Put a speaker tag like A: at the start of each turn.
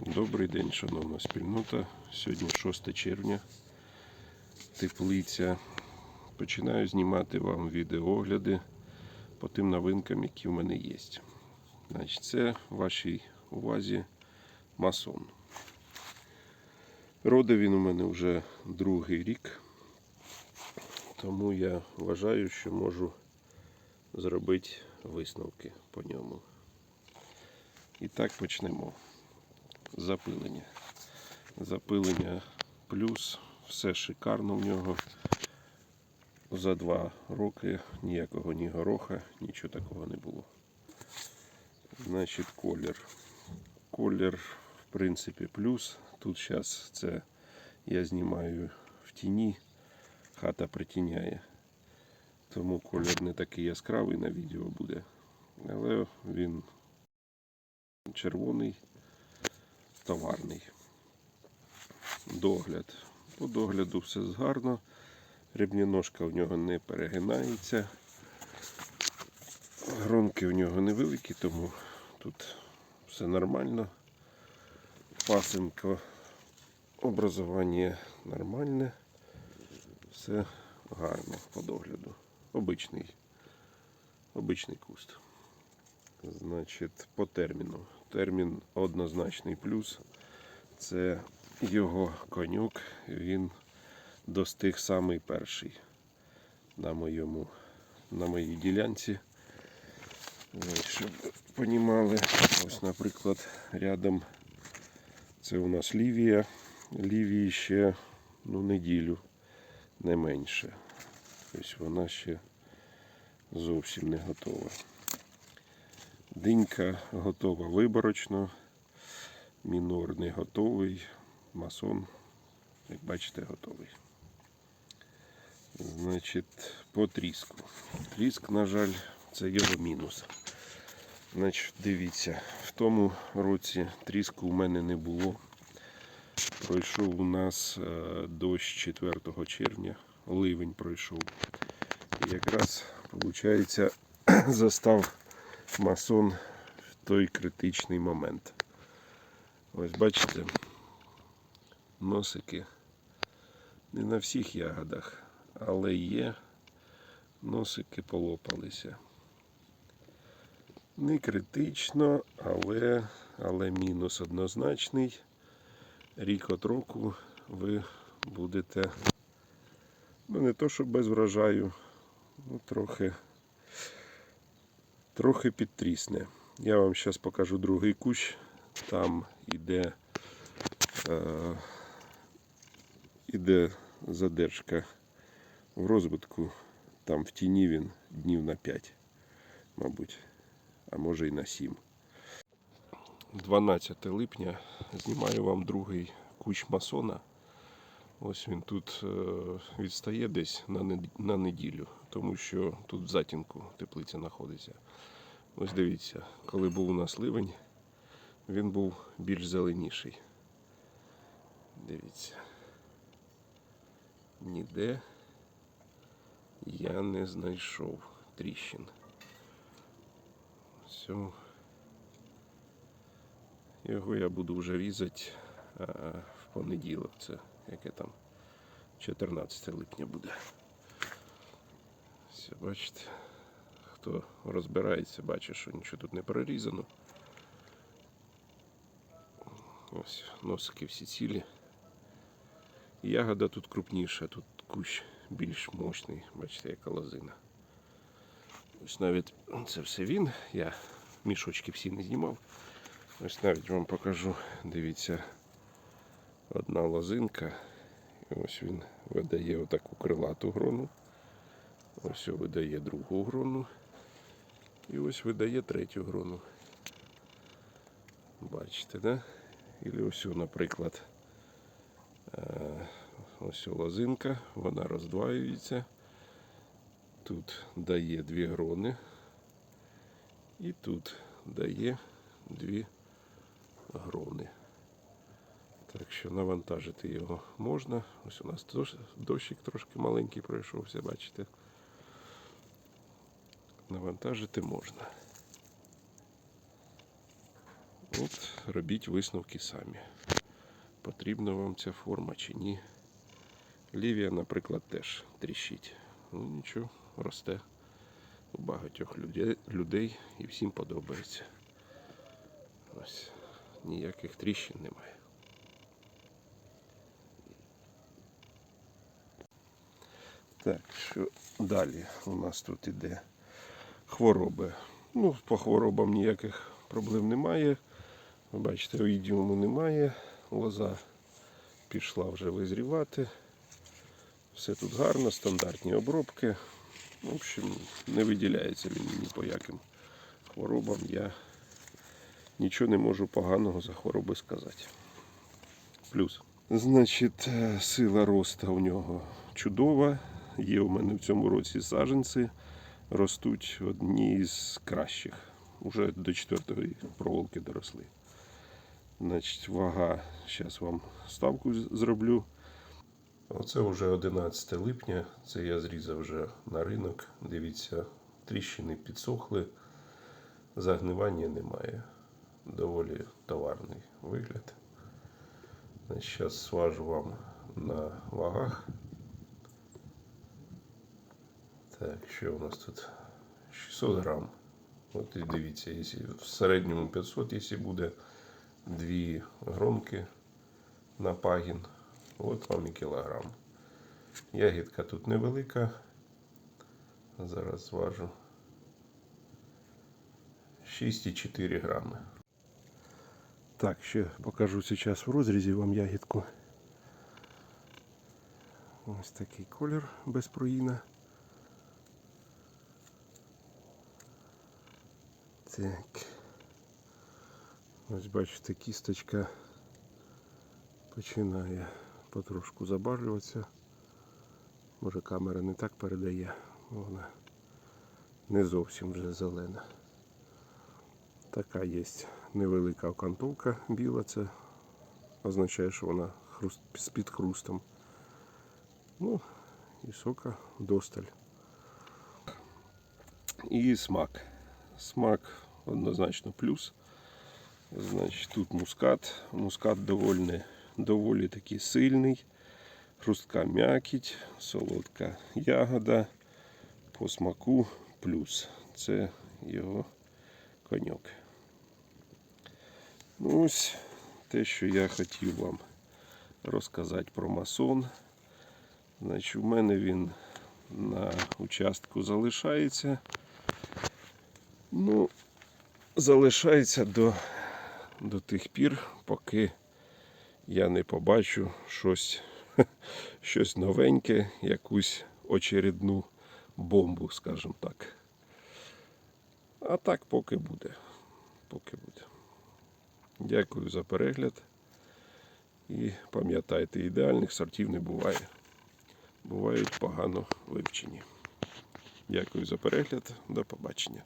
A: Добрий день, шановна спільнота. Сьогодні 6 червня. Теплиця. Починаю знімати вам відеоогляди по тим новинкам, які в мене є. Значить, це вашій увазі масон. Роде він у мене вже другий рік, тому я вважаю, що можу зробити висновки по ньому. І так почнемо. Запилення. Запилення плюс, все шикарно в нього. За два роки ніякого ні гороха, нічого такого не було. Значить, колір. Колір, в принципі, плюс. Тут зараз це я знімаю в тіні, хата притіняє. Тому колір не такий яскравий на відео буде. Але він червоний, товарний. Догляд. По догляду все гарно. Рибніножка в нього не перегинається. Гронки в нього невеликі, тому тут все нормально. Пасенко образування нормальне. Все гарно по догляду. Обичний, обичний куст. Значить, по терміну. Термін однозначний плюс. Це його конюк. Він достиг самий перший на моєму, на моїй ділянці. Щоб понімали, ось, наприклад, рядом це у нас Лівія. Лівії ще ну, неділю, не менше. Ось вона ще зовсім не готова. Динька готова виборочно, мінор не готовий, масон, як бачите, готовий. Значить, по тріску. Тріск, на жаль, це його мінус. Значить, дивіться, в тому році тріску у мене не було. Пройшов у нас е, дощ 4 червня, ливень пройшов. І якраз, виходить, застав масон в той критичний момент. Ось бачите, носики не на всіх ягодах, але є носики полопалися. Не критично, але, але мінус однозначний. Рік от року ви будете, ну не то, що без врожаю, ну трохи трохи підтрісне. Я вам зараз покажу другий кущ. Там іде, е, іде задержка в розвитку. Там в тіні він днів на 5, мабуть, а може і на 7. 12 липня знімаю вам другий кущ масона. Ось він тут е, відстає десь на неділю, тому що тут в затінку теплиця знаходиться. Ось дивіться, коли був у нас ливень, він був більш зеленіший. Дивіться. Ніде я не знайшов тріщин. Все. Його я буду вже різати в понеділок. Це яке там 14 липня буде. Все, бачите, хто розбирається, бачить, що нічого тут не перерізано. Ось носики всі цілі. Ягода тут крупніша, тут кущ більш мощний, бачите, яка лозина. Ось навіть це все він. Я мішочки всі не знімав. Ось навіть вам покажу, дивіться, одна лозинка. І ось він видає отаку крилату грону. Ось видає другу грону. І ось видає третю грону. Бачите, да? І ось, наприклад, е, ось лозинка, вона роздваюється. Тут дає дві грони. І тут дає дві грони. Що навантажити його можна. Ось у нас дощик трошки маленький пройшовся, бачите. Навантажити можна. От робіть висновки самі. Потрібна вам ця форма чи ні. Лівія, наприклад, теж тріщить. Ну нічого, росте у багатьох людей і всім подобається. Ось ніяких тріщин немає. Так, що далі у нас тут іде хвороби. Ну, по хворобам ніяких проблем немає. Ви бачите, оїдіуму немає. Лоза пішла вже визрівати. Все тут гарно, стандартні обробки. В общем, не виділяється він ні по яким хворобам. Я нічого не можу поганого за хвороби сказати. Плюс. Значить, е, сила росту у нього чудова. Є у мене в цьому році саджанці. Ростуть одні з кращих. Уже до четвертої проволоки доросли. Значить, вага, зараз вам ставку зроблю. Оце вже 11 липня. Це я зрізав вже на ринок. Дивіться, тріщини підсохли, загнивання немає. Доволі товарний вигляд. Зараз сважу вам на вагах. Так, що у нас тут? 600 грам. От і дивіться, якщо в середньому 500, якщо буде дві громки на пагін, от вам і кілограм. Ягідка тут невелика. Зараз зважу. 6,4 грами. Так, ще покажу зараз в розрізі вам ягідку. Ось такий колір без проїна. Так. Ось бачите, кісточка починає потрошку забарвлюватися. Може камера не так передає, вона не зовсім вже зелена. Така є невелика окантовка біла, це означає, що вона хруст, з під хрустом. Ну, і сока досталь. І смак. Смак однозначно плюс. Значить, тут мускат. Мускат доволі, доволі таки сильний. Хрустка м'якіть, солодка ягода. По смаку плюс. Це його коньок. Ну ось те, що я хотів вам розказати про масон. Значить, у мене він на участку залишається. Ну, залишається до, до тих пір, поки я не побачу щось, щось новеньке, якусь очередну бомбу, скажімо так. А так поки буде. Поки буде. Дякую за перегляд. І пам'ятайте, ідеальних сортів не буває. Бувають погано вивчені. Дякую за перегляд. До побачення.